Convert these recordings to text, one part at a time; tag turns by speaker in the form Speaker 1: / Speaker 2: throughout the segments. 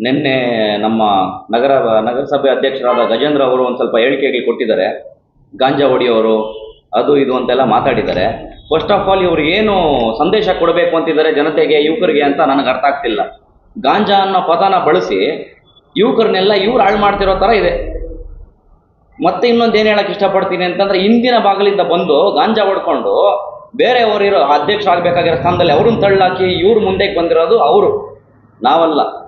Speaker 1: ನಿನ್ನೆ ನಮ್ಮ ನಗರ, ನಗರಸಭೆ ಅಧ್ಯಕ್ಷರಾದ ಗಜೇಂದ್ರ ಅವರು ಒಂದು ಸ್ವಲ್ಪ ಹೇಳಿಕೆಗಳು ಕೊಟ್ಟಿದ್ದಾರೆ. ಗಾಂಜಾ ಹೊಡಿಯೋರು ಅದು ಇದು ಅಂತೆಲ್ಲ ಮಾತಾಡಿದ್ದಾರೆ. ಫಸ್ಟ್ ಆಫ್ ಆಲ್ ಇವ್ರಿಗೆ ಏನು ಸಂದೇಶ ಕೊಡಬೇಕು ಅಂತಿದ್ದಾರೆ ಜನತೆಗೆ, ಯುವಕರಿಗೆ ಅಂತ ನನಗೆ ಅರ್ಥ ಆಗ್ತಿಲ್ಲ. ಗಾಂಜಾ ಅನ್ನೋ ಪದನ ಬಳಸಿ ಯುವಕರನ್ನೆಲ್ಲ ಇವ್ರು ಹಾಳು ಮಾಡ್ತಿರೋ ಥರ ಇದೆ. ಮತ್ತೆ ಇನ್ನೊಂದು ಏನು ಹೇಳಕ್ಕೆ ಇಷ್ಟಪಡ್ತೀನಿ ಅಂತಂದ್ರೆ, ಹಿಂದಿನ ಭಾಗಲಿಂದ ಬಂದು ಗಾಂಜಾ ಹೊಡ್ಕೊಂಡು ಬೇರೆಯವರಿರೋ ಅಧ್ಯಕ್ಷ ಆಗಬೇಕಾಗಿರೋ ಸ್ಥಾನದಲ್ಲಿ ಅವ್ರನ್ನ ತಳ್ಳಾಕಿ ಇವ್ರು ಮುಂದೆಗೆ ಬಂದಿರೋದು ಅವರು. ನಾವಲ್ಲ.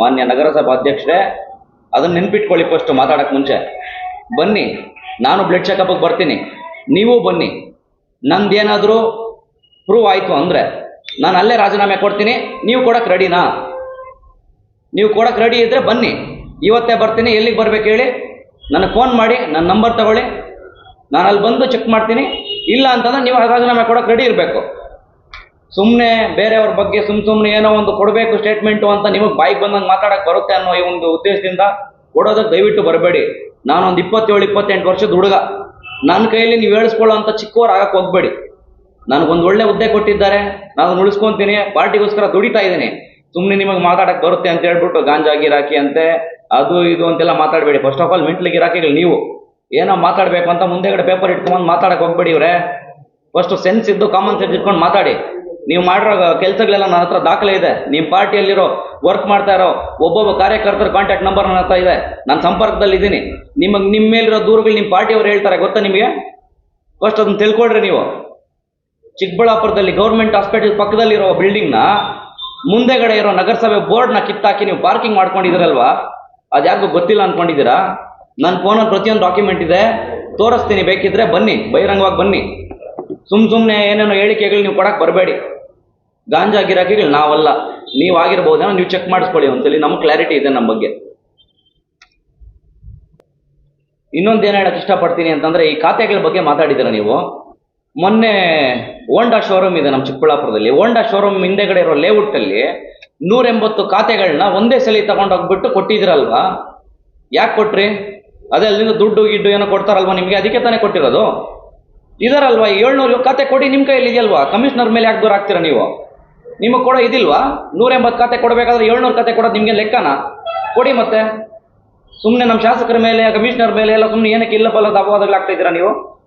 Speaker 1: ಮಾನ್ಯ ನಗರಸಭಾ ಅಧ್ಯಕ್ಷರೇ ಅದನ್ನು ನೆನ್ಪಿಟ್ಕೊಳ್ಳಿ ಫಸ್ಟ್ ಮಾತಾಡಕ್ಕೆ ಮುಂಚೆ. ಬನ್ನಿ, ನಾನು ಬ್ಲಡ್ ಚೆಕಪ್ಗೆ ಬರ್ತೀನಿ. ನೀವು ಬನ್ನಿ. ನಂದೇನಾದರೂ ಪ್ರೂವ್ ಆಯಿತು ಅಂದರೆ, ನಾನು ಅಲ್ಲೇ ರಾಜೀನಾಮೆ ಕೊಡ್ತೀನಿ, ನೀವು ಕೊಡೋಕ್ಕೆ ರೆಡಿನಾ ನೀವು ಕೊಡೋಕ್ಕೆ ರೆಡಿ ಇದ್ದರೆ ಬನ್ನಿ. ಇವತ್ತೇ ಬರ್ತೀನಿ, ಎಲ್ಲಿಗೆ ಬರ್ಬೇಕು ಹೇಳಿ? ನನಗೆ ಫೋನ್ ಮಾಡಿ ನನ್ನ ನಂಬರ್ ತಗೊಳ್ಳಿ. ನಾನು ಅಲ್ಲಿ ಬಂದು ಚೆಕ್ ಮಾಡ್ತೀನಿ. ಇಲ್ಲ ಅಂತಂದ್ರೆ ನೀವು ರಾಜೀನಾಮೆ ಕೊಡೋಕೆ ರೆಡಿ ಇರಬೇಕು. ಸುಮ್ಮನೆ ಬೇರೆಯವ್ರ ಬಗ್ಗೆ ಸುಮ್ ಸುಮ್ಮನೆ ಏನೋ ಒಂದು ಕೊಡಬೇಕು ಸ್ಟೇಟ್ಮೆಂಟು ಅಂತ ನಿಮಗೆ ಬಾಯಿಗೆ ಬಂದಂಗೆ ಮಾತಾಡಕ್ಕೆ ಬರುತ್ತೆ ಅನ್ನೋ ಈ ಒಂದು ಉದ್ದೇಶದಿಂದ ಕೊಡೋದಕ್ಕೆ ದಯವಿಟ್ಟು ಬರಬೇಡಿ. ನಾನೊಂದು ಇಪ್ಪತ್ತೇಳು, ಇಪ್ಪತ್ತೆಂಟು ವರ್ಷದ ಹುಡುಗ. ನನ್ನ ಕೈಯಲ್ಲಿ ನೀವು ಹೇಳಿಸ್ಕೊಳ್ಳೋ ಅಂತ ಚಿಕ್ಕವ್ರು ಆಗಕ್ಕೆ ಹೋಗ್ಬೇಡಿ. ನನಗೊಂದು ಒಳ್ಳೆ ಹುದ್ದೆ ಕೊಟ್ಟಿದ್ದಾರೆ. ನಾನು ಉಳಿಸ್ಕೊಂತೀನಿ. ಪಾರ್ಟಿಗೋಸ್ಕರ ದುಡಿತಾ ಇದ್ದೀನಿ. ಸುಮ್ಮನೆ ನಿಮಗೆ ಮಾತಾಡಕ್ಕೆ ಬರುತ್ತೆ ಅಂತ ಹೇಳ್ಬಿಟ್ಟು ಗಾಂಜಾ ಗಿರಾಕಿ ಅಂತೆ, ಅದು, ಇದು ಅಂತೆಲ್ಲ ಮಾತಾಡಬೇಡಿ. ಫಸ್ಟ್ ಆಫ್ ಆಲ್ ಮೆಂಟ್ಲಿ ಗಿರಾಕಿಗಳು ನೀವು. ಏನೋ ಮಾತಾಡಬೇಕು ಅಂತ ಮುಂದೆಗಡೆ ಪೇಪರ್ ಇಟ್ಕೊಂಡು ಮಾತಾಡಕ್ಕೆ ಹೋಗ್ಬೇಡಿ ಇವರೇ. ಫಸ್ಟ್ ಸೆನ್ಸ್ ಇದ್ದು ಕಾಮನ್ ಸೆನ್ಸ್ ಇಟ್ಕೊಂಡು ಮಾತಾಡಿ. ನೀವು ಮಾಡಿರೋ ಕೆಲಸಗಳೆಲ್ಲ ನನ್ನ ಹತ್ರ ದಾಖಲೆ ಇದೆ. ನಿಮ್ಮ ಪಾರ್ಟಿಯಲ್ಲಿರೋ ವರ್ಕ್ ಮಾಡ್ತಾ ಇರೋ ಒಬ್ಬೊಬ್ಬ ಕಾರ್ಯಕರ್ತರ ಕಾಂಟ್ಯಾಕ್ಟ್ ನಂಬರ್ ನನ್ನ ಹತ್ರ ಇದೆ. ನಾನು ಸಂಪರ್ಕದಲ್ಲಿ ಇದ್ದೀನಿ. ನಿಮಗೆ ನಿಮ್ಮ ಮೇಲಿರೋ ದೂರುಗಳು ನಿಮ್ಮ ಪಾರ್ಟಿಯವರು ಹೇಳ್ತಾರೆ ಗೊತ್ತಾ ನಿಮಗೆ? ಫಸ್ಟ್ ಅದನ್ನು ತಿಳ್ಕೊಳ್ರಿ ನೀವು. ಚಿಕ್ಕಬಳ್ಳಾಪುರದಲ್ಲಿ ಗೌರ್ಮೆಂಟ್ ಹಾಸ್ಪಿಟಲ್ ಪಕ್ಕದಲ್ಲಿರೋ ಬಿಲ್ಡಿಂಗ್ನ ಮುಂದೆಗಡೆ ಇರೋ ನಗರಸಭೆ ಬೋರ್ಡ್ನ ಕಿತ್ತಾಕಿ ನೀವು ಪಾರ್ಕಿಂಗ್ ಮಾಡ್ಕೊಂಡಿದ್ದೀರಲ್ವಾ? ಅದು ಯಾರಿಗೂ ಗೊತ್ತಿಲ್ಲ ಅನ್ಕೊಂಡಿದ್ದೀರಾ? ನನ್ನ ಫೋನಲ್ಲಿ ಪ್ರತಿಯೊಂದು ಡಾಕ್ಯುಮೆಂಟ್ ಇದೆ. ತೋರಿಸ್ತೀನಿ ಬೇಕಿದ್ರೆ ಬನ್ನಿ, ಬಹಿರಂಗವಾಗಿ ಬನ್ನಿ. ಸುಮ್ಮ ಸುಮ್ಮನೆ ಏನೇನೋ ಹೇಳಿಕೆಗಳು ನೀವು ಕೊಡಕ್ಕೆ ಬರಬೇಡಿ. ಗಾಂಜಾ ಗಿರಾಕಿಗಳು ನಾವಲ್ಲ. ನೀವು ಆಗಿರ್ಬೋದೇನೋ ನೀವು ಚೆಕ್ ಮಾಡಿಸ್ಕೊಳ್ಳಿ ಒಂದ್ಸಲಿ. ನಮ್ಗೆ ಕ್ಲಾರಿಟಿ ಇದೆ ನಮ್ಮ ಬಗ್ಗೆ. ಇನ್ನೊಂದು ಏನು ಹೇಳಕ್ಕೆ ಇಷ್ಟಪಡ್ತೀನಿ ಅಂತಂದರೆ ಈ ಖಾತೆಗಳ ಬಗ್ಗೆ ಮಾತಾಡಿದ್ದೀರ ನೀವು? ಮೊನ್ನೆ ಹೋಂಡಾ ಶೋರೂಮ್ ಇದೆ ನಮ್ಮ ಚಿಕ್ಕಬಳ್ಳಾಪುರದಲ್ಲಿ. ಹೋಂಡಾ ಶೋರೂಮ್ ಹಿಂದೆಗಡೆ ಇರೋ ಲೇಔಟಲ್ಲಿ ನೂರ ಎಂಬತ್ತು ಖಾತೆಗಳನ್ನ ಒಂದೇ ಸಲ ತಗೊಂಡೋಗ್ಬಿಟ್ಟು ಕೊಟ್ಟಿದ್ದೀರಲ್ವಾ? ಯಾಕೆ ಕೊಟ್ರಿ? ಅದೇ ಅಲ್ಲಿಂದ ದುಡ್ಡು ಗಿಡ್ಡು ಏನೋ ಕೊಡ್ತಾರಲ್ವಾ ನಿಮಗೆ? ಅದಕ್ಕೆ ತಾನೇ ಕೊಟ್ಟಿರೋದು? ಇದರಲ್ವಾ ಏಳ್ನೂರು ಖಾತೆ ಕೊಡಿ ನಿಮ್ಮ ಕೈಯಲ್ಲಿ ಇದೆಯಲ್ವಾ? ಕಮಿಷನರ್ ಮೇಲೆ ಯಾಕೆ ದೂರ ಆಗ್ತೀರಾ ನೀವು? ನಿಮಗೆ ಕೊಡೋ ಇದಿಲ್ವಾ? ನೂರ ಎಂಬತ್ತು ಖಾತೆ ಕೊಡಬೇಕಾದ್ರೆ ಏಳ್ನೂರು ಖಾತೆ ಕೊಡೋದು ನಿಮಗೆ ಲೆಕ್ಕನಾ? ಕೊಡಿ ಮತ್ತೆ. ಸುಮ್ಮನೆ ನಮ್ಮ ಶಾಸಕರ ಮೇಲೆ, ಕಮಿಷನರ್ ಮೇಲೆ ಎಲ್ಲ ಸುಮ್ಮನೆ ಏನಕ್ಕೆ ಇಲ್ಲ ಬಲ್ಲದ ಅಪವಾದಗಳಾಗ್ತಾ ಇದ್ದೀರಾ ನೀವು?